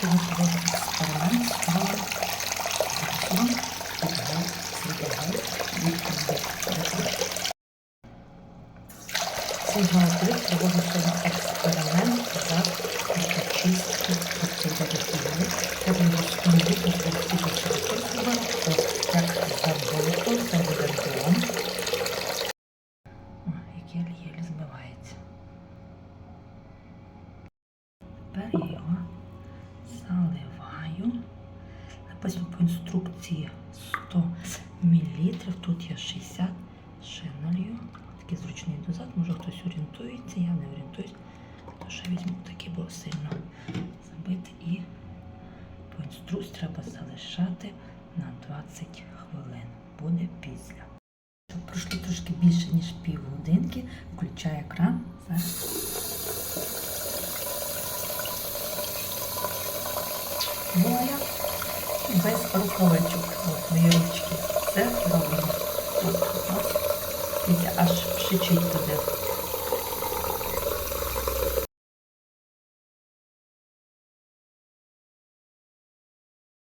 Сьогодні проводимо експеримент, ставимо записуємо підгал, світогал, відповідь. Цей галдик проводить сьогодні експеримент за чистки проти Треба його встановити, щоб всі записувати, як. Як єлі-єлі збивається. Тепер його заливаю. Написано по інструкції 100 мл. Тут є 60 ще. Такий зручний дозат, може хтось орієнтується, я не орієнтуюсь. То ще візьму такий, бо сильно забити і по інструкції треба залишати на 20 хвилин. Буде після. Пройшло трошки більше, ніж півгодинки. Включаю екран. Зараз. Вуаля. Без рукавичок. От мої ручки. Це робимо. тут у нас. аж пшичить туди.